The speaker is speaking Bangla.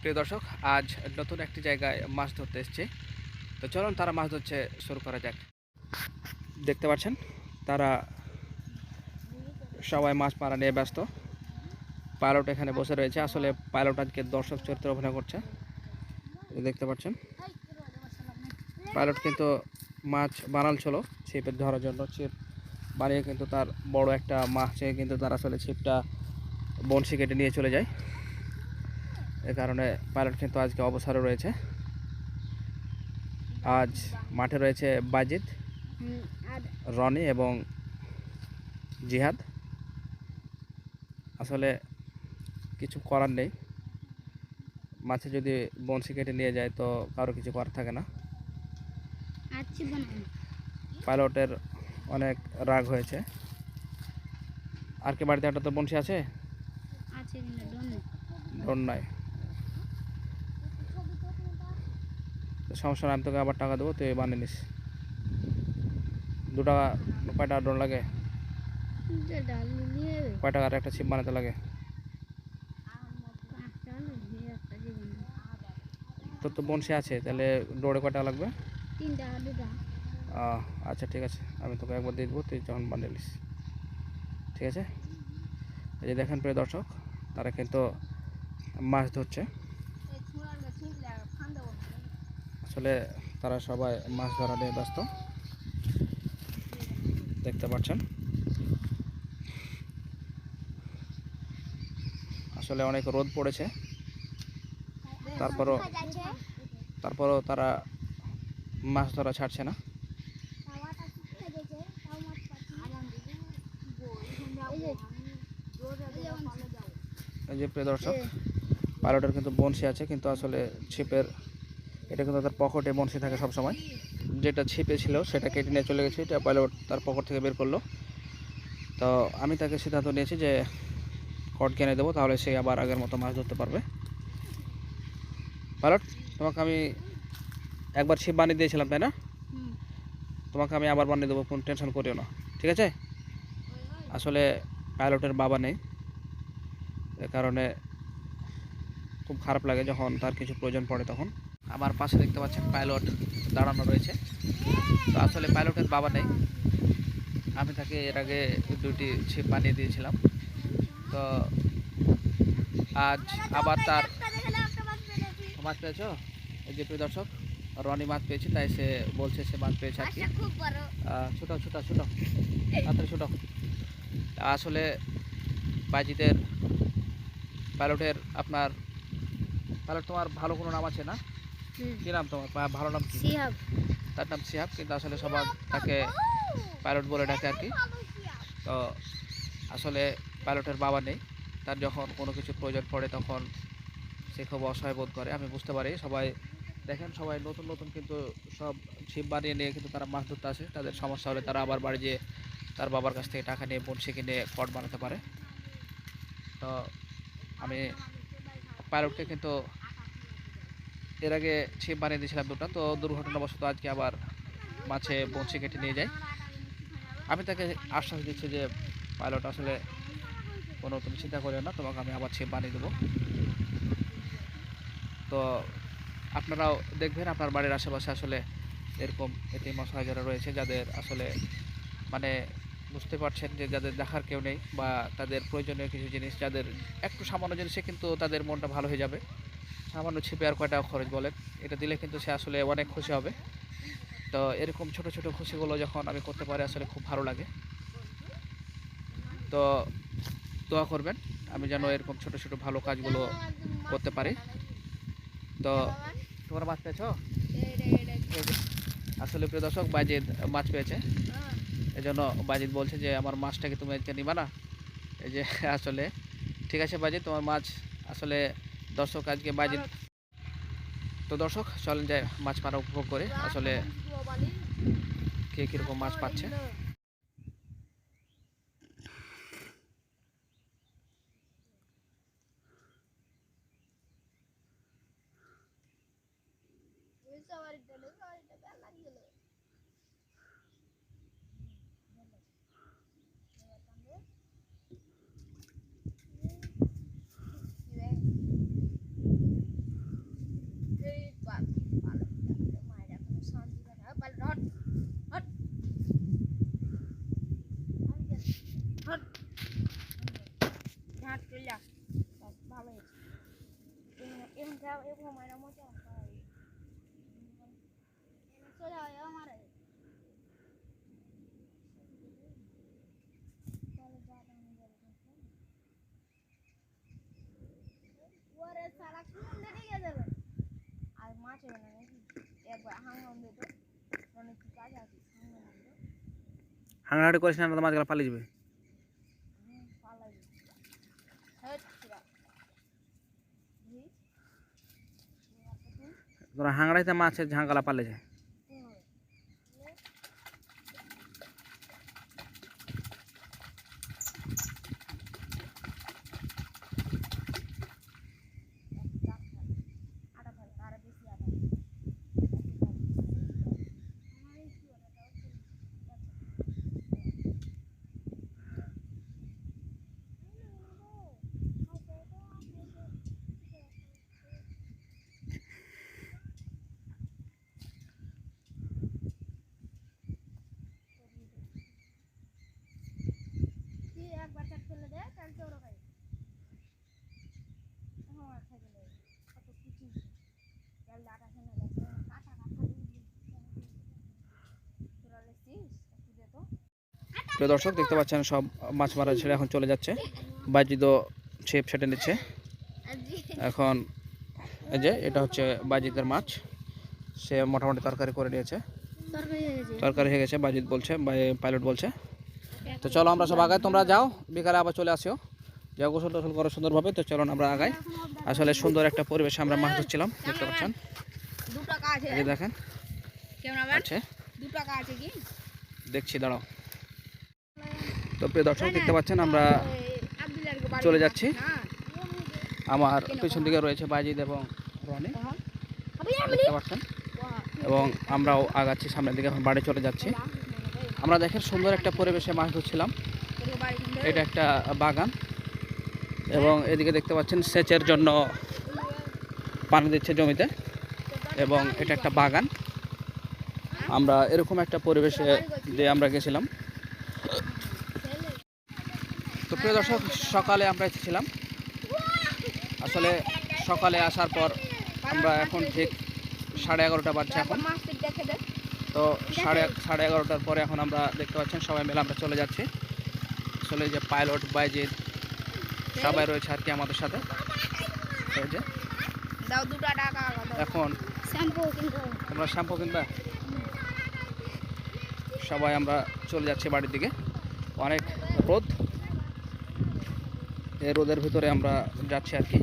প্রিয় দর্শক, আজ নতুন একটি জায়গায় মাছ ধরতে এসেছি। তো চলুন, তারা মাছ ধরছে, শুরু করা যাক। দেখতে পাচ্ছেন, তারা সবাই মাছ মারা নিয়ে ব্যস্ত। পাইলট এখানে বসে রয়েছে। আসলে পাইলট আজকে দর্শক চরিত্রে অভিনয় করছে। দেখতে পাচ্ছেন, পাইলট কিন্তু মাছ বানাল ছিল ছিপের ধরার জন্য। ছিপ বানিয়ে কিন্তু তার বড় একটা মাছে কিন্তু তার আসলে ছিপটা বনশি কেটে নিয়ে চলে যায়। এ কারণে পাইলট কিন্তু আজকে অবসরে রয়েছে। আজ মাঠে রয়েছে বাজিদ রনি এবং জিহাদ। আসলে কিছু করার নেই। মাছে যদি বনশি কেটে নিয়ে যায় তো কারও কিছু করার থাকে না। পাইলটের অনেক রাগ হয়েছে। আর কি বাড়িতে একটা তো বনশি আছে ডোন নাই তো সমস্যা আমি তোকে আবার টাকা দেবো তুই বানিয়ে নিস। দু টাকা কয় টাকা ডোন লাগে? কয় টাকার একটা ছিপ বানাতে লাগে? তোর তো বনশি আছে তাহলে ডোরে কয় টাকা লাগবে? আচ্ছা ঠিক আছে আমি তোকে একবার দিয়ে দেবো তুই যখন বানিয়ে নিস। ঠিক আছে? এই যে দেখেন প্রিয় দর্শক তারা কিন্তু মাছ ধরছে। আসলে তারা সবাই মাছ ধরা নিয়ে ব্যস্ত। দেখতে পাচ্ছেন। আসলে অনেক রোদ পড়েছে। তারপরও তারপরও তারা মাছ ধরা ছাড়ছে না। এই যে প্রিয় দর্শক পাইলটের কিন্তু বনশি আছে কিন্তু আসলে ছিপের এটা কিন্তু তার পকেটে বনশি থাকে সব সময় যেটা ছিপে ছিল সেটা কেটে নিয়ে চলে গেছে। এটা পাইলট তার পকেট থেকে বের করল। তো আমি তাকে সিদ্ধান্ত নিয়েছি যে কট কিনে দেবো তাহলে সে আবার আগের মতো মাছ ধরতে পারবে। পাইলট তোমাকে আমি একবার ছিপ বানিয়ে দিয়েছিলাম তাই না? তোমাকে আমি আবার বানিয়ে দেবো কোনো টেনশন করিও না। ঠিক আছে? আসলে পাইলটের বাবা নেই। এ কারণে খুব খারাপ লাগে যখন তার কিছু প্রয়োজন পড়ে তখন। আমার পাশে দেখতে পাচ্ছেন পাইলট দাঁড়ানো রয়েছে। তো আসলে পাইলটের বাবা নেই। আমি তাকে এর আগে দুটি ছিপ বানিয়ে দিয়েছিলাম। তো আজ আবার তার মাছ পেয়েছ? এই যে প্রিয় দর্শক রনি মাছ পেয়েছি তাই সে বলছে সে মাছ পেয়েছে আর কি। আহ, ছোটো ছোটো ছোটো। তাড়াতাড়ি ছোটো। আসলে বাজিদের পাইলটের আপনার পাইলট তোমার ভালো কোনো নাম আছে না? কী নাম তোমার? ভালো নাম কি? সিহাব। তার নাম সিহাব কিন্তু আসলে সবাই তাকে পাইলট বলে ডাকে আর কি। তো আসলে পাইলটের বাবা নেই। তার যখন কোনো কিছু প্রয়োজন পড়ে তখন সে খুব অসহায় বোধ করে আমি বুঝতে পারি। সবাই দেখেন সবাই নতুন নতুন কিন্তু সব ছিপ বানিয়ে নিয়ে কিন্তু তারা মাছ ধরতে আসে। তাদের সমস্যা হলে তারা আবার বাড়ি যেয়ে তার বাবার কাছ থেকে টাকা নিয়ে বনশি কিনে কট বানাতে পারে। তো আমি পাইলটকে কিন্তু এর আগে ছিপ বানিয়ে দিয়েছিলাম দুটো তো দুর্ঘটনাবশত আজকে আবার মাছে বনশি কেটে নিয়ে যায়। আমি তাকে আশ্বাস দিচ্ছি যে পাইলট আসলে কোনো তুমি চিন্তা করিও না, তোমাকে আমি আবার ছিপ বানিয়ে দেবো। তো আপনারাও দেখবেন, আপনার বাড়ির আশেপাশে আসলে এরকম মশাই যারা রয়েছে, যাদের আসলে মানে বুঝতে পারছেন যে যাদের দেখার কেউ নেই বা তাদের প্রয়োজনীয় কিছু জিনিস, যাদের একটু সামান্য জিনিসে কিন্তু তাদের মনটা ভালো হয়ে যাবে। সামান্য ছিপে আর কয়টা খরচ বলেন এটা দিলে কিন্তু সে আসলে অনেক খুশি হবে। তো এরকম ছোট ছোট খুশিগুলো যখন আমি করতে পারি, আসলে খুব ভালো লাগে। তো দোয়া করবেন, আমি যেন এরকম ছোট ছোট ভালো কাজগুলো করতে পারি। তো তোমরা মাছ পেয়েছ? আসলে প্রিয় দর্শক, বাজিদ মাছ পেয়েছে। এই জন্য বাজিদ বলছে যে, আমার মাছটাকে তুমি আজকে নিবা না? এই যে, আসলে ঠিক আছে বাজিদ, তোমার মাছ আসলে দর্শক, আজকে বাজে তো দর্শক, চলেন যায় মাছ মারা উপভোগ করে। আসলে কে কীরকম মাছ পাচ্ছে? চলিয়া ভালো এখন যাও এখন মায়েরা মজা হয় চলে হয় আমার আর মাছ হবে নাকি একবার হাঙ্গন দিত অনেক কাজ আছে হাঙ্গন দিত হাঙ্গাহাটি করিস না মাছগুলো পালিয়ে যাবে। পালা যাবে। তোরা হাঁড়াইতে মাছের ঝাঁকালা পালে যায় আটা ফেল আর বেশি আটা তুই একবার চাট ফেলে দে কালকে ওরা খাই হ্যাঁ খাই দিলে কত কুচি তেল ডাটা ফেলে দে কাটা কাটা তোরা লেছিস একটু দে তো প্রিয় দর্শক দেখতে পাচ্ছেন সব মাছ মারা ছেড়ে এখন চলে যাচ্ছে। বাজিদ ছেপ ছেটে নিচ্ছে। এখন এই যে এটা হচ্ছে বাজিদের মাছ। সে মোটামুটি তরকারি করে নিয়েছে। তরকারি হয়ে গেছে বাজিদ বলছে পাইলট বলছে। তো চলো আমরা সব আগাই তোমরা যাও বিকালে আবার চলে আসিও। যাও গোসল টোসল করো সুন্দরভাবে তো চলো আমরা আগাই। আসলে সুন্দর একটা পরিবেশে আমরা মাছ ধরছিলাম দেখতে পাচ্ছেন। যে দেখেন আছে। দেখছি দাঁড়াও। তো প্রিয় দর্শক, দেখতে পাচ্ছেন আমরা চলে যাচ্ছি। আমার পিছন দিকে রয়েছে বাজিদ এবং রনি। দেখতে পাচ্ছেন? এবং আমরাও আগাচ্ছি সামনের দিকে, এখন বাড়ি চলে যাচ্ছি। আমরা দেখেন সুন্দর একটা পরিবেশে মাছ ধরছিলাম। এটা একটা বাগান। এবং এদিকে দেখতে পাচ্ছেন সেচের জন্য পানি দিচ্ছে জমিতে। এবং এটা একটা বাগান। আমরা এরকম একটা পরিবেশে দিয়ে আমরা গেছিলাম তো প্রিয় দর্শক, সকালে আমরা এসেছিলাম। আসলে সকালে আসার পর আমরা এখন ঠিক সাড়ে এগারোটা বাজছে এখন। তো সাড়ে সাড়ে এগারোটার পরে এখন আমরা দেখতে পাচ্ছেন সবাই মিলে আমরা চলে যাচ্ছি। আসলে যে পাইলট বাইজিৎ সবাই রয়েছে আর কি আমাদের সাথে। এখন তোমরা শ্যাম্পু কিনবা। সবাই আমরা চলে যাচ্ছি বাড়ির দিকে। অনেক রোদ। রোদের ভিতরে আমরা যাচ্ছি আর কি।